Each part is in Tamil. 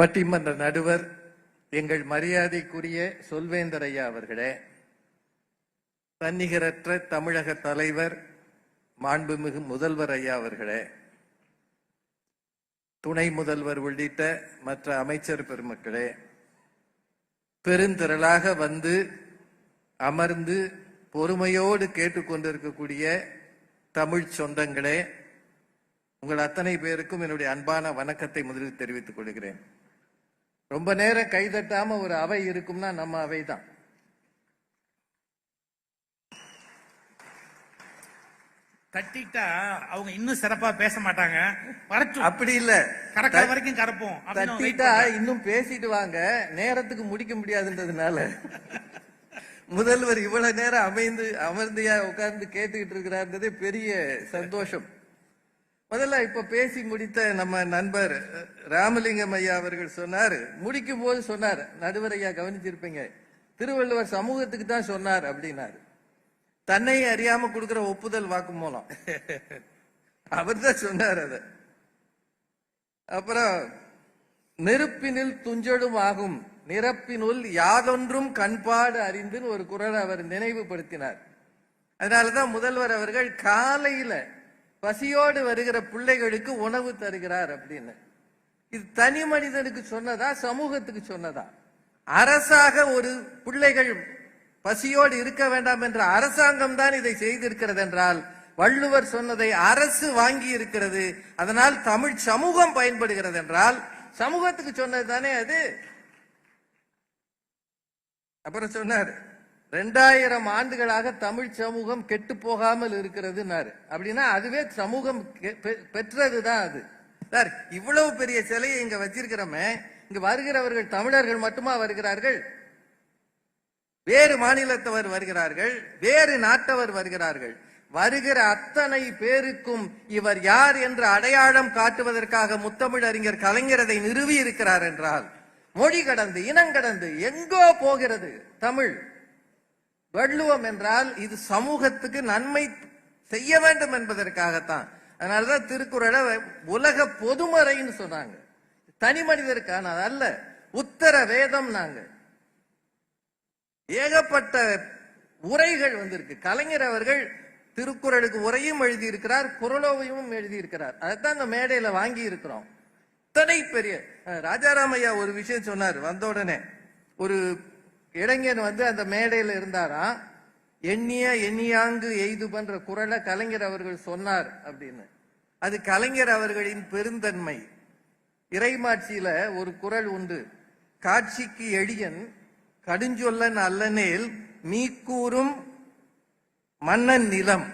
பட்டிமன்ற நடுவர் எங்கள் மரியாதைக்குரிய சொல்வேந்தர் ஐயா அவர்களே தன்னிகரற்ற தமிழக தலைவர் மாண்புமிகு முதல்வர் ஐயா அவர்களே துணை முதல்வர் உள்ளிட்ட மற்ற அமைச்சர் பெருமக்களே பெருந்திரளாக வந்து அமர்ந்து பொறுமையோடு கேட்டுக்கொண்டிருக்கக்கூடிய தமிழ் சொந்தங்களே உங்கள் அத்தனை பேருக்கும் என்னுடைய அன்பான வணக்கத்தை முதலில் தெரிவித்துக் கொள்கிறேன். ரொம்ப நேரம் கைதட்டாம ஒரு அவை இருக்கும்னா நம்ம அவை தான் தட்டிட்டா அவங்க இன்னும் சிறப்பா பேச மாட்டாங்க. வரட்டும். அப்படி இல்ல. கறக்கிற வரைக்கும் கறப்போம். தட்டிட்டா பண்றாங்க. இன்னும் பேசிட்டு வாங்க. நேரத்துக்கு முடிக்க முடியாதுன்றதுனால. முதல்வர் இவ்வளவு நேரம் அமைந்து அமர்ந்தியா உட்கார்ந்து கேட்டுக்கிட்டு இருக்கிறார்ன்றதே பெரிய சந்தோஷம். முதல்ல இப்ப பேசி முடித்த நம்ம நண்பர் ராமலிங்கம் ஐயா அவர்கள் சொன்னார். முடிக்கும் போது சொன்னார். நடுவர் ஐயா கவனிச்சிருப்பீங்க. திருவள்ளுவர் சமூகத்துக்கு தான் சொன்னார் அப்படின்னாரு. தன்னை அறியாம கொடுக்கிற ஒப்புதல் வாக்குமூலம். அவர் தான் சொன்னார் அதை. அப்புறம் நெருப்பினில் துஞ்சடும் ஆகும். நிரப்பினுள் யாதொன்றும் கண்பாடு அறிந்துன்னு ஒரு குரல் அவர் நினைவுபடுத்தினார். அதனாலதான் முதல்வர் அவர்கள் காலையில பசியோடு வருகிற பிள்ளைகளுக்கு உணவு தருகிறார் அப்படின்னு. இது தனி மனிதனுக்கு சொன்னதா சமூகத்துக்கு சொன்னதா? அரசாக ஒரு பிள்ளைகள் பசியோடு இருக்க வேண்டாம் என்ற அரசாங்கம் தான் இதை செய்திருக்கிறது என்றால் வள்ளுவர் சொன்னதை அரசு வாங்கி இருக்கிறது அதனால் தமிழ் சமூகம் பயன்படுகிறது என்றால் சமூகத்துக்கு சொன்னது தானே அது? அப்புறம் சொன்னார். ரெண்டாயிரம் ஆண்டுகளாக தமிழ் சமூகம் கெட்டு போகாமல் இருக்கிறதுனாரு. அப்படின்னா அதுவே சமூகம் பெ- பெற்றதுதான் அது. சார் இவ்வளவு பெரிய சிலையை இங்க வச்சிருக்கிறோமே இங்க வருகிறவர்கள் தமிழர்கள் மட்டுமா வருகிறார்கள்? வேறு மாநிலத்தவர் வருகிறார்கள் வேறு நாட்டவர் வருகிறார்கள். வருகிற அத்தனை பேருக்கும் இவர் யார் என்று அடையாளம் காட்டுவதற்காக முத்தமிழ் அறிஞர் கலைஞரதை நிறுவி இருக்கிறார் என்றால் மொழி கடந்து இனங்கடந்து எங்கோ போகிறது தமிழ். வள்ளுவம் என்றால் இது சமூகத்துக்கு நன்மை செய்ய வேண்டும் என்பதற்காகத்தான். அதனாலதான் திருக்குறளை உலக பொதுமறைன்னு சொன்னாங்க. தனி மனிதருக்கான அல்ல உத்தர வேதம் நாங்க ஏகப்பட்ட உரைகள் வந்திருக்கு. கலைஞர் அவர்கள் திருக்குறளுக்கு உரையும் எழுதியிருக்கிறார் குரலோவையும் எழுதியிருக்கிறார். அதைத்தான் இந்த மேடையில வாங்கி இருக்கிறோம். இத்தனை பெரிய ராஜாராமையா ஒரு விஷயம் சொன்னார் வந்த உடனே. ஒரு இளைஞன் வந்து அந்த மேடையில் இருந்தாராம் எண்ணிய எண்ணியாங்கு எய்து பண்ற குரலை கலைஞர் அவர்கள் சொன்னார் அப்படின்னு. அது கலைஞர் அவர்களின் பெருந்தன்மை. இறைமாட்சியில ஒரு குரல் உண்டு. காட்சிக்கு எளியன் கடுஞ்சொல்லன் அல்லனேல் மீக்கூறும் மன்னன் நிலம்.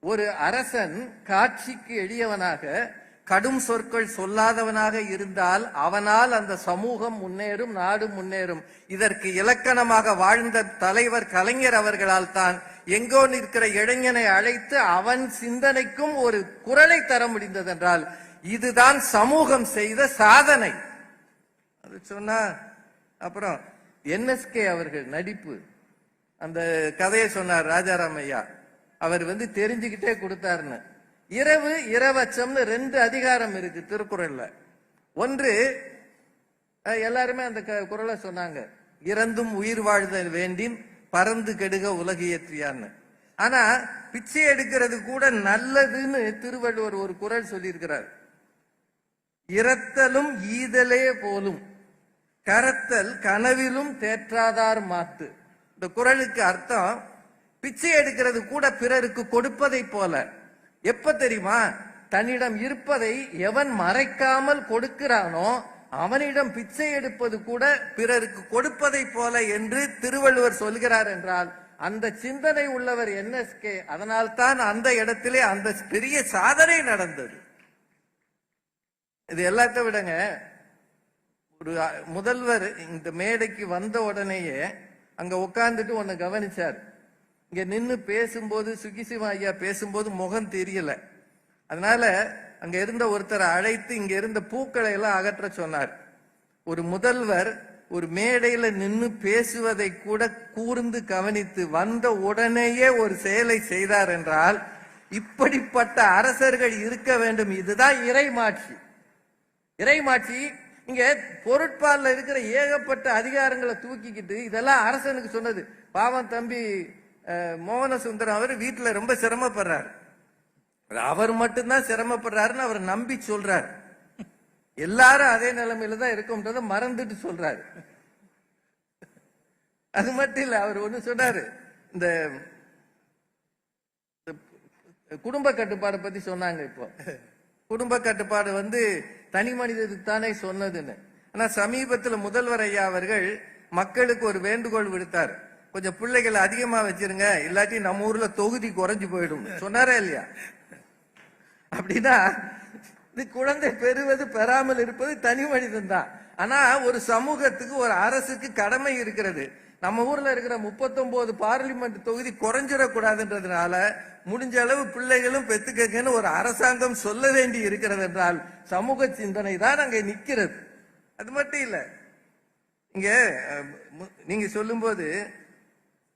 ஒரு அரசன் காட்சிக்கு எளியவனாக கடும் சொற்கள் சொல்லாதவனாக இருந்தால் அவனால் அந்த சமூகம் முன்னேறும் நாடு முன்னேறும். இதற்கு இலக்கணமாக வாழ்ந்த தலைவர் கலைஞர் அவர்களால் தான் எங்கோ நிற்கிற இளைஞனை அழைத்து அவன் சிந்தனைக்கும் ஒரு குரலை தர முடிந்ததென்றால் இதுதான் சமூகம் செய்த சாதனை. அது சொன்னா அப்புறம் என்எஸ்கே அவர்கள் நடிப்பு. அந்த கதையை சொன்னார் ராஜாராம் ஐயா. அவர் வந்து தெரிஞ்சுக்கிட்டே கொடுத்தாருன்னு. இரவு இரவச்சம்னு ரெண்டு அதிகாரம் இருக்கு திருக்குறள்ல. ஒன்று எல்லாருமே அந்த க- குறளை சொன்னாங்க. இறந்தும் உயிர் வாழ்தல் வேண்டின் பறந்து கெடுக உலகியற்றியான்னு. ஆனா பிச்சை எடுக்கிறது கூட நல்லதுன்னு திருவள்ளுவர் ஒரு குறள் சொல்லியிருக்கிறார். இரத்தலும் ஈதலே போலும் கரத்தல் கனவிலும் தேற்றாதார் மாத்து. இந்த குறளுக்கு அர்த்தம் பிச்சை எடுக்கிறது கூட பிறருக்கு கொடுப்பதை போல. எப்ப தெரியுமா? தன்னிடம் இருப்பதை எவன் மறைக்காமல் கொடுக்கிறானோ அவனிடம் பிச்சை எடுப்பது கூட பிறருக்கு கொடுப்பதை போல என்று திருவள்ளுவர் சொல்கிறார் என்றால் அந்த சிந்தனை உள்ளவர் என்எஸ்கே அதனால்தான் அந்த இடத்திலே அந்த பெரிய சாதனை நடந்தது. இது எல்லாத்த விடங்க ஒரு முதல்வர் இந்த மேடைக்கு வந்த உடனேயே அங்க உட்கார்ந்துட்டு ஒன்னு கவனிச்சார். இங்க நின்று பேசும்போது சுகிசிவா ஐயா பேசும்போது முகம் தெரியல. அதனால அங்க இருந்த ஒருத்தரை அழைத்து இங்க இருந்த பூக்களை எல்லாம் அகற்ற சொன்னார். ஒரு முதல்வர் ஒரு மேடையில நின்று பேசுவதை கூட கூர்ந்து கவனித்து வந்த உடனேயே ஒரு செயலை செய்தார் என்றால் இப்படிப்பட்ட அரசர்கள் இருக்க வேண்டும். இதுதான் இறைமாட்சி இறைமாட்சி இங்க பொருட்பாலில் இருக்கிற ஏகப்பட்ட அதிகாரங்களை தூக்கிக்கிட்டு இதெல்லாம் அரசனுக்கு சொன்னது. பாவம் தம்பி மோகன சுந்தரம் அவர் வீட்டுல ரொம்ப சிரமப்படுறார். அவர் மட்டும்தான் சிரமப்படுறாருன்னு அவர் நம்பி சொல்றார். எல்லாரும் அதே நிலைமையில தான் இருக்கும்ன்றத மறந்துட்டு சொல்றாரு. அது மட்டும் இல்ல அவர் ஒண்ணு சொன்னாரு. இந்த குடும்ப கட்டுப்பாடு பத்தி சொன்னாங்க இப்போ. குடும்ப கட்டுப்பாடு வந்து தனி மனிதனுக்கு தானே சொன்னதுன்னு. ஆனா சமீபத்துல முதல்வர் ஐயா அவர்கள் மக்களுக்கு ஒரு வேண்டுகோள் விடுத்தார். கொஞ்சம் பிள்ளைகளை அதிகமா வச்சிருங்க இல்லாட்டி நம்ம ஊர்ல தொகுதி குறைஞ்சு போயிடும். சொன்னாரா இல்லையா? அப்படின்னா இது குழந்தை பெறுவது பெறாமல் இருப்பது தனி மனிதன் தான் ஆனா ஒரு சமூகத்துக்கு ஒரு அரசுக்கு கடமை இருக்கிறது. நம்ம ஊர்ல இருக்கிற 39 பார்லிமெண்ட் தொகுதி குறைஞ்சிடக்கூடாதுன்றதுனால முடிஞ்ச அளவு பிள்ளைகளும் பெத்துக்கங்கன்னு ஒரு அரசாங்கம் சொல்ல வேண்டி இருக்கிறது என்றால் சமூக சிந்தனை தான் அங்கே நிற்கிறது. அது மட்டும் இல்லை இங்க நீங்க சொல்லும்போது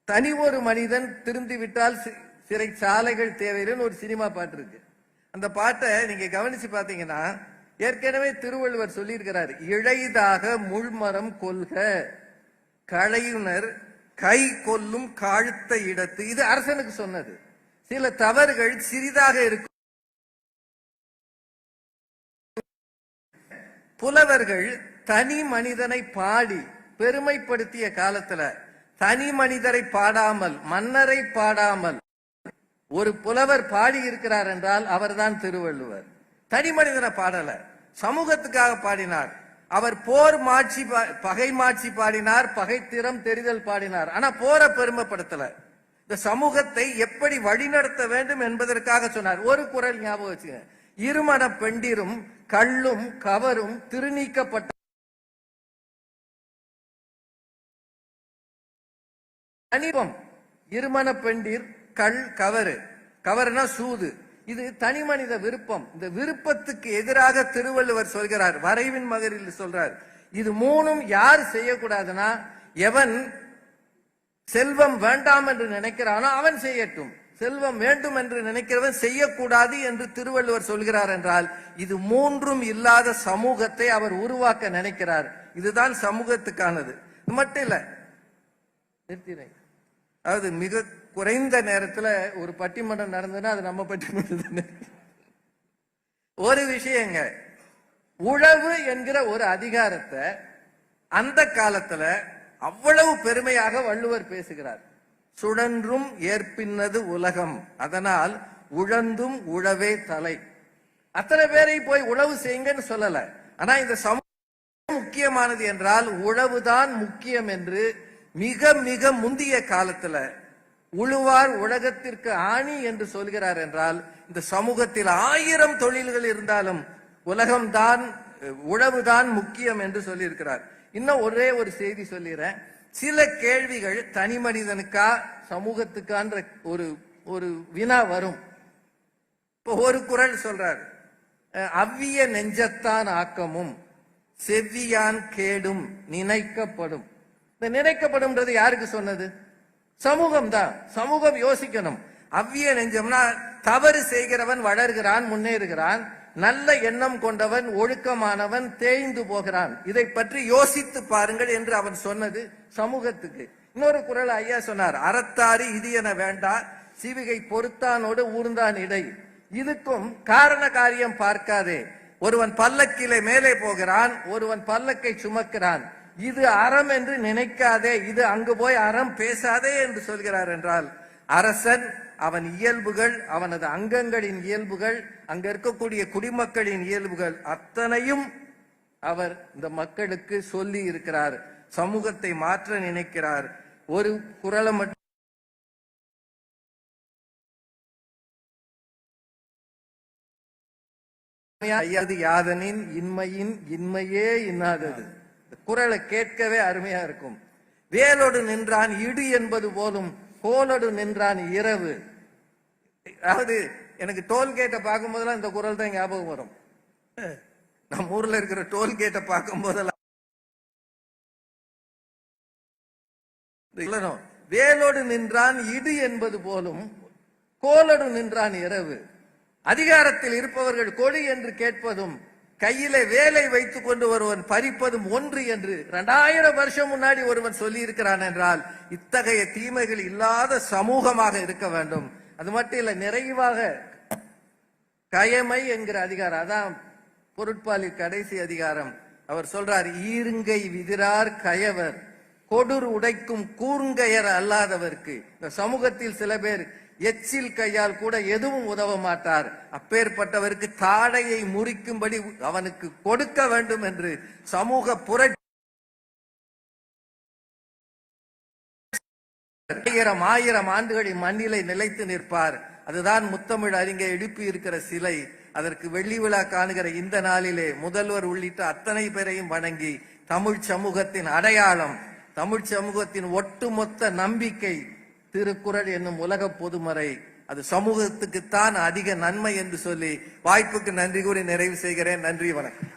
தனி ஒரு மனிதன் திருந்தி விட்டால் சாலைகள் சிறைச்சாலைகள் தேவையில்லைன்னு ஒரு சினிமா பாட்டு இருக்கு. அந்த பாட்டை நீங்க கவனிச்சு பாத்தீங்கன்னா ஏற்கனவே திருவள்ளுவர் சொல்லியிருக்கிறார் இழைதாக முள்மரம் கொல்க களையுனர் கை கொல்லும் காழ்த்த இடத்து. இது அரசனுக்கு சொன்னது. சில தவறுகள் சிறிதாக இருக்கும். புலவர்கள் தனி மனிதனை பாடி பெருமைப்படுத்திய காலத்துல தனி மனிதரை பாடாமல் மன்னரை பாடாமல் ஒரு புலவர் பாடி இருக்கிறார் என்றால் அவர்தான் திருவள்ளுவர். தனி மனிதனை பாடல. சமூகத்துக்காக பாடினார். அவர் போர் மாட்சி பா- பகை மாட்சி பாடினார் பகைத்திறம் தெரிதல் பாடினார். ஆனா போரை பெருமைப்படுத்தல. இந்த சமூகத்தை எப்படி வழிநடத்த வேண்டும் என்பதற்காக சொன்னார். ஒரு குரல் ஞாபகம் வச்சுங்க இருமண பெண்டிரும் கள்ளும் கவரும் திருநீக்கப்பட்ட தனிமம் இருமண பெண்டீர் கள் கவரு. கவருனா சூது. இது தனி மனித விருப்பம். இந்த விருப்பத்துக்கு எதிராக திருவள்ளுவர் சொல்கிறார். வரைவின் மகரில் சொல்றார். இது மூணும் யார் செய்யக்கூடாதுன்னா எவன் செல்வம் வேண்டாம் என்று நினைக்கிறானோ அவன் செய்யட்டும். செல்வம் வேண்டும் என்று நினைக்கிறவன் செய்யக்கூடாது என்று திருவள்ளுவர் சொல்கிறார் என்றால் இது மூன்றும் இல்லாத சமூகத்தை அவர் உருவாக்க நினைக்கிறார். இதுதான் சமூகத்துக்கானது. மட்டும் இல்ல. நிறுத்தினேன் அதாவது மிக குறைந்த நேரத்துல ஒரு பட்டிமன்றம் நடந்ததுன்னா அது நம்ம பட்டிமன்றம் தானே. ஒரு விஷயங்க உழவு என்கிற ஒரு அதிகாரத்தை அந்த காலத்துல அவ்வளவு பெருமையாக வள்ளுவர் பேசுகிறார். சுழன்றும் ஏற்பின்னது உலகம் அதனால் உழந்தும் உழவே தலை. அத்தனை பேரை போய் உழவு செய்யுங்கன்னு சொல்லல. ஆனா இந்த சமூகம் முக்கியமானது என்றால் உழவுதான் முக்கியம் என்று மிக மிக முந்திய காலத்துல உழுவார் உலகத்திற்கு ஆணி என்று சொல்கிறார் என்றால் இந்த சமூகத்தில் ஆயிரம் தொழில்கள் இருந்தாலும் உலகம்தான் உழவுதான் முக்கியம் என்று சொல்லியிருக்கிறார். இன்னும் ஒரே ஒரு செய்தி சொல்லிடுறேன் சில கேள்விகள் தனி மனிதனுக்கா சமூகத்துக்கான்ற ஒரு ஒரு வினா வரும். இப்போ ஒரு குரல் சொல்றார். அவ்விய நெஞ்சத்தான் ஆக்கமும் செவ்வியான் கேடும் நினைக்கப்படும். இந்த நினைக்கப்படும்ன்றது யாருக்கு சொன்னது? சமூகம் தான் சமூகம் யோசிக்கணும். அவ்விய நெஞ்சம்னா தவறு செய்கிறவன் வளர்கிறான் முன்னேறுகிறான். நல்ல எண்ணம் கொண்டவன் ஒழுக்கமானவன் தேய்ந்து போகிறான். இதை பற்றி யோசித்து பாருங்கள் என்று அவன் சொன்னது சமூகத்துக்கு. இன்னொரு குரல் ஐயா சொன்னார் அறத்தாரி இது என வேண்டா சிவிகை பொறுத்தானோடு ஊர்ந்தான் இடை. இதுக்கும் காரண காரியம் பார்க்காதே. ஒருவன் பல்லக்கிலே மேலே போகிறான் ஒருவன் பல்லக்கை சுமக்கிறான். இது அறம் என்று நினைக்காதே இது அங்கு போய் அறம் பேசாதே என்று சொல்கிறார் என்றால் அரசன் அவன் இயல்புகள் அவனது அங்கங்களின் இயல்புகள் அங்க இருக்கக்கூடிய குடிமக்களின் இயல்புகள் அத்தனையும் அவர் இந்த மக்களுக்கு சொல்லி இருக்கிறார் சமூகத்தை மாற்ற நினைக்கிறார். ஒரு குரலை மட்டும் யாதனின் இன்மையின் இன்மையே இன்னாதது. குரலை கேட்கவே அருமையா இருக்கும். வேலோடு நின்றான் இடு என்பது போலும் கோலோடு நின்றான் இரவு. அதாவது எனக்கு டோல்கேட்டை பார்க்கும் போதெல்லாம் இந்த குரல் தான் ஞாபகம் வரும். நம்ம ஊர்ல இருக்கிற டோல்கேட்டை பார்க்கும் போதெல்லாம் வேலோடு நின்றான் இடு என்பது போலும் கோலோடு நின்றான் இரவு. அதிகாரத்தில் இருப்பவர்கள் கொடி என்று கேட்பதும் கையில வேலை வைத்துக் கொண்டு ஒருவன் பறிப்பதும் ஒன்று என்று இரண்டாயிரம் வருஷம் முன்னாடி ஒருவன் சொல்லி இருக்கிறான் என்றால் இத்தகைய தீமைகள் இல்லாத சமூகமாக இருக்க வேண்டும். அது மட்டும் இல்ல நிறைவாக கயமை என்கிற அதிகாரம் அதான் பொருட்பாலி கடைசி அதிகாரம். அவர் சொல்றார் ஈருங்கை விதிரார் கயவர் கொடுர் உடைக்கும் கூர்ங்கையர் அல்லாதவர்க்கு. இந்த சமூகத்தில் சில பேர் எச்சில் கையால் கூட எதுவும் உதவ மாட்டார். அப்பேற்பட்டவருக்கு தாடையை முறிக்கும்படி அவனுக்கு கொடுக்க வேண்டும் என்று சமூக புரட்சி ஆயிரம் ஆயிரம் ஆண்டுகளின் மண்ணிலை நிலைத்து நிற்பார். அதுதான் முத்தமிழ் அறிஞர் எழுப்பி இருக்கிற சிலை. அதற்கு வெள்ளி விழா காணுகிற இந்த நாளிலே முதல்வர் உள்ளிட்ட அத்தனை பேரையும் வணங்கி தமிழ் சமூகத்தின் அடையாளம் தமிழ் சமூகத்தின் ஒட்டுமொத்த நம்பிக்கை திருக்குறள் என்னும் உலக பொதுமறை. அது சமூகத்துக்குத்தான் அதிக நன்மை என்று சொல்லி வாய்ப்புக்கு நன்றி கூறி நிறைவு செய்கிறேன். நன்றி வணக்கம்.